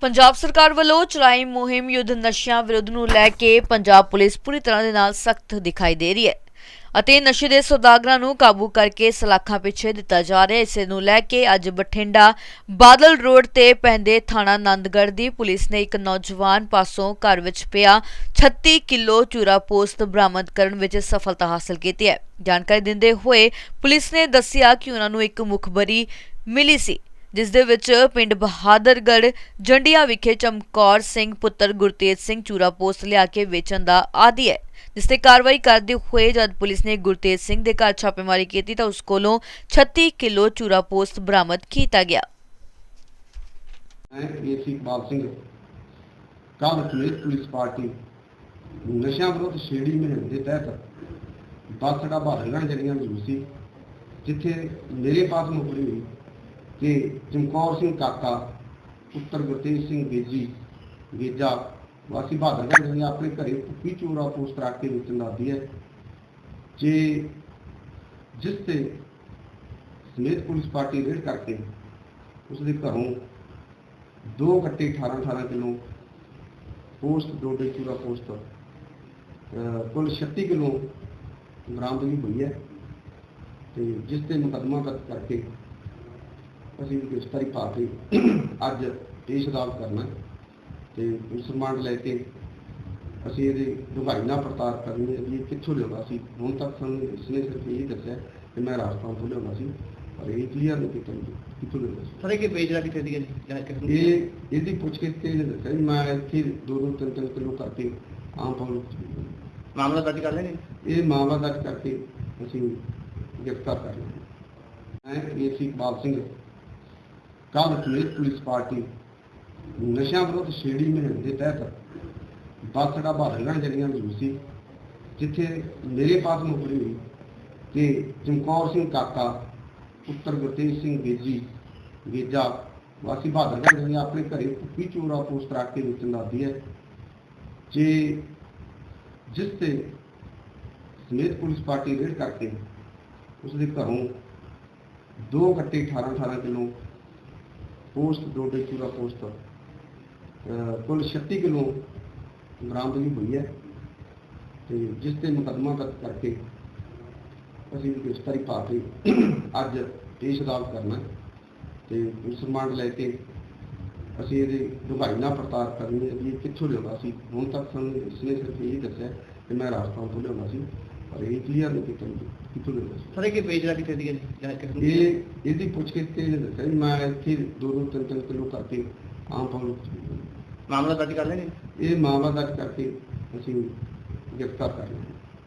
ਪੰਜਾਬ ਸਰਕਾਰ ਵੱਲੋਂ ਚਲਾਈ ਮੁਹਿੰਮ ਯੁੱਧ ਨਸ਼ਿਆਂ ਵਿਰੁੱਧ ਨੂੰ ਲੈ ਕੇ ਪੰਜਾਬ ਪੁਲਿਸ ਪੂਰੀ ਤਰ੍ਹਾਂ ਦੇ ਨਾਲ ਸਖਤ ਦਿਖਾਈ ਦੇ ਰਹੀ ਹੈ ਅਤੇ ਨਸ਼ੇ ਦੇ ਸੌਦਾਗਰਾਂ ਨੂੰ ਕਾਬੂ ਕਰਕੇ ਸਲਾਖਾਂ ਪਿੱਛੇ ਦਿੱਤਾ ਜਾ ਰਿਹਾ ਹੈ। ਇਸੇ ਨੂੰ ਲੈ ਕੇ ਅੱਜ ਬਠਿੰਡਾ ਬਾਦਲ ਰੋਡ ਤੇ ਪੈਂਦੇ ਥਾਣਾ ਆਨੰਦਗੜ੍ਹ ਦੀ ਪੁਲਿਸ ਨੇ ਇੱਕ ਨੌਜਵਾਨ ਪਾਸੋਂ ਘਰ ਵਿੱਚ ਪਿਆ 36 ਕਿਲੋ ਚੂਰਾ ਪੋਸਤ ਬਰਾਮਦ ਕਰਨ ਵਿੱਚ ਸਫਲਤਾ ਹਾਸਲ ਕੀਤੀ ਹੈ। ਜਾਣਕਾਰੀ ਦਿੰਦੇ ਹੋਏ ਪੁਲਿਸ ਨੇ ਦੱਸਿਆ ਕਿ ਉਹਨਾਂ ਨੂੰ ਇੱਕ ਮੁਖਬਰੀ ਮਿਲੀ ਸੀ। ਜਿਸ ਦੇ ਵਿੱਚ ਪਿੰਡ ਬਹਾਦਰਗੜ੍ਹ ਜੰਡੀਆਂ ਵਿਖੇ ਚਮਕੌਰ ਸਿੰਘ ਪੁੱਤਰ ਗੁਰਤੇਜ ਸਿੰਘ ਚੂਰਾ ਪੋਸਟ ਲਿਆ ਕੇ ਵੇਚਣ ਦਾ ਆਦੀ ਹੈ। ਜਿਸ ਤੇ ਕਾਰਵਾਈ ਕਰਦੇ ਹੋਏ ਜਦ ਪੁਲਿਸ ਨੇ ਗੁਰਤੇਜ ਸਿੰਘ ਦੇ ਘਰ ਛਾਪੇਮਾਰੀ ਕੀਤੀ ਤਾਂ ਉਸ ਕੋਲੋਂ 36 ਕਿਲੋ ਚੂਰਾ ਪੋਸਟ ਬਰਾਮਦ ਕੀਤਾ ਗਿਆ। ਮੈਂ ਏਸੀ ਇਕਬਾਲ ਸਿੰਘ ਕੱਲ੍ਹ ਸਮੇਤ ਪੁਲਿਸ ਪਾਰਟੀ, ਨਸ਼ਿਆਂ ਵਿਰੁੱਧ ਛੇੜੀ ਮੁਹਿੰਮ ਦੇ ਤਹਿਤ ਬੱਸ ਅੱਡਾ ਬਹਾਦਰਗੜ੍ਹ ਜਰੀਆਂ ਵਿੱਚ ਸੀ, ਜਿੱਥੇ ਮੇਰੇ ਪਾਸ ਮੁਕਰੀ ਹੋਈ ਕਿ ਚਮਕੌਰ ਸਿੰਘ ਕਾਕਾ, ਪੁੱਤਰ ਗੁਰਤੇਜ ਸਿੰਘ ਗੇਜੀ ਗੇਜਾ ਵਾਸੀ ਬਹਾਦਰਗੜ੍ਹ ਜਰੀਆਂ ਆਪਣੇ ਘਰੇ ਭੁੱਖੀ ਚੂਰਾ ਪੋਸਟ ਰੱਖ ਕੇ ਵੇਚਣ ਲੱਗੀ ਹੈ। ਜੇ ਜਿਸ ਤੇ ਸਮੇਤ ਪੁਲਿਸ ਪਾਰਟੀ ਰੇਡ ਕਰਕੇ ਉਸ ਦੇ ਘਰੋਂ ਦੋ ਗੱਟੇ 18 18 ਕਿਲੋ ਪੋਸਟ ਡੋਡੇ ਚੂਰਾ ਪੋਸਟ ਅਹ ਕੁੱਲ 36 ਕਿਲੋ ਬਰਾਮਦਗੀ ਹੋਈ ਹੈ ਤੇ ਜਿਸ ਤੇ ਮੁਕੱਦਮਾ ਦਰਜ ਕਰਕੇ ਅਸੀਂ ਗ੍ਰਿਫਤਾਰੀ ਪਾ ਕੇ ਅੱਜ ਪੇਸ਼ ਅਦਾਲਤ ਕਰਨਾ ਤੇ ਪੁਲਿਸ ਰਿਮਾਂਡ ਲੈ ਕੇ ਅਸੀਂ ਇਹਦੀ ਡੂੰਘਾਈ ਨਾਲ ਪੜਤਾਲ ਕਰਨੀ ਹੈ ਵੀ ਇਹ ਕਿੱਥੋਂ ਲਿਆਉਂਦਾ ਸੀ। ਹੁਣ ਤੱਕ ਸਾਨੂੰ ਇਸਨੇ ਸਿਰਫ ਇਹ ਦੱਸਿਆ ਕਿ ਮੈਂ ਰਾਜਸਥਾਨ ਤੋਂ ਲਿਆਉਂਦਾ ਸੀ ਪਰ ਇਹ ਕਲੀਅਰ ਨਹੀਂ ਕੀਤਾ ਕਿੱਥੋਂ ਲਿਆਉਂਦਾ ਸੀ। ਸਾਰੇ ਕਿ ਵੇਚਦਾ ਕਿੱਥੇ ਦੀ ਇਹ ਇਹਦੀ ਪੁੱਛਗਿੱਛ ਤੇ ਇਹਨੇ ਦੱਸਿਆ ਵੀ ਮੈਂ ਇੱਥੇ ਦੋ ਦੋ ਤਿੰਨ ਤਿੰਨ ਕਿਲੋ ਕਰਕੇ ਆਮ ਪਬਲਿਕ। ਮਾਮਲਾ ਦਰਜ ਕਰ ਲੈਣੇ? ਇਹ ਮਾਮਲਾ ਦਰਜ ਕਰਕੇ ਅਸੀਂ ਗ੍ਰਿਫਤਾਰ ਕਰ ਲਿਆ ਮੈਂ ਏਸੀ ਇਕਬਾਲ ਸਿੰਘ ਕੱਲ੍ਹ ਸਮੇਤ ਪੁਲਿਸ ਪਾਰਟੀ ਨਸ਼ਿਆਂ ਵਿਰੁੱਧ ਛੇੜੀ ਮੁਹਿੰਮ ਦੇ ਤਹਿਤ ਬੱਸ ਬਹਾਦਰਗੜ੍ਹ ਜਰੀਆਂ ਵਿੱਚ ਸੀ, ਜਿੱਥੇ ਮੇਰੇ ਪਾਸ ਮੁਕਰੀ ਹੋਈ ਕਿ ਚਮਕੌਰ ਸਿੰਘ ਕਾਕਾ, ਪੁੱਤਰ ਗੁਰਤੇਜ ਸਿੰਘ ਗੇਜੀ ਗੇਜਾ ਵਾਸੀ ਬਹਾਦਰਗੜ੍ਹ ਜਰੀਆਂ ਆਪਣੇ ਘਰੇ ਭੁੱਖੀ ਚੋਰਾ ਪੋਸਟ ਰੱਖ ਕੇ ਵੇਚਣ ਲੱਗੀ ਹੈ। ਜੇ ਜਿਸ ਤੇ ਸਮੇਤ ਪੁਲਿਸ ਪਾਰਟੀ ਰੇਡ ਕਰਕੇ ਉਸ ਦੇ ਘਰੋਂ ਦੋ ਘੱਟੇ 18 18 ਕਿਲੋ ਪੋਸਟ ਡੋਡੇ ਚੂਰਾ ਪੋਸਟ। ਕੁੱਲ 36 ਕਿਲੋ ਬਰਾਮਦਗੀ ਹੋਈ ਹੈ ਤੇ ਜਿਸ ਤੇ ਮੁਕੱਦਮਾ ਕਰਕੇ ਅਸੀਂ ਗ੍ਰਿਫਤਾਰੀ ਪਾ ਕੇ ਅੱਜ ਪੇਸ਼ ਅਦਾਲਤ ਕਰਨਾ ਹੈ ਤੇ ਪੁਲਿਸ ਰਿਮਾਂਡ ਲੈ ਕੇ ਅਸੀਂ ਇਹਦੀ ਡੂੰਘਾਈ ਨਾਲ ਪੜਤਾਲ ਕਰਨੀ ਹੈ ਵੀ ਇਹ ਕਿੱਥੋਂ ਲਿਆਉਂਦਾ ਸੀ। ਹੁਣ ਤੱਕ ਸਾਨੂੰ ਇਸਨੇ ਸਿਰਫ ਇਹ ਦੱਸਿਆ ਕਿ ਮੈਂ ਰਾਜਸਥਾਨ ਤੋਂ ਲਿਆਉਂਦਾ ਸੀ। ਪਰ ਇਹ ਕਲੀਅਰ ਨਹੀਂ ਕੀਤਾ ਲਿਆਉਂਦਾ ਸੀ ਸਾਰੇ ਕਿ ਵੇਚਦਾ ਕਿੱਥੇ ਦੀ ਜੀ ਜਾਂ ਕਿਸ ਨੂੰ ਇਹ ਇਹਦੀ ਪੁੱਛਗਿੱਛ ਤੇ ਇਹਨੇ ਦੱਸਿਆ ਵੀ ਮੈਂ ਇੱਥੇ ਦੋ ਦੋ ਤਿੰਨ ਤਿੰਨ ਕਿਲੋ ਕਰਕੇ ਆਮ ਵੇਚਦਾ। ਮਾਮਲਾ ਦਰਜ ਕਰ ਲੈਣੇ ਇਹ ਮਾਮਲਾ ਦਰਜ ਕਰਕੇ ਅਸੀਂ ਗ੍ਰਿਫਤਾਰ ਕਰ ਲਿਆ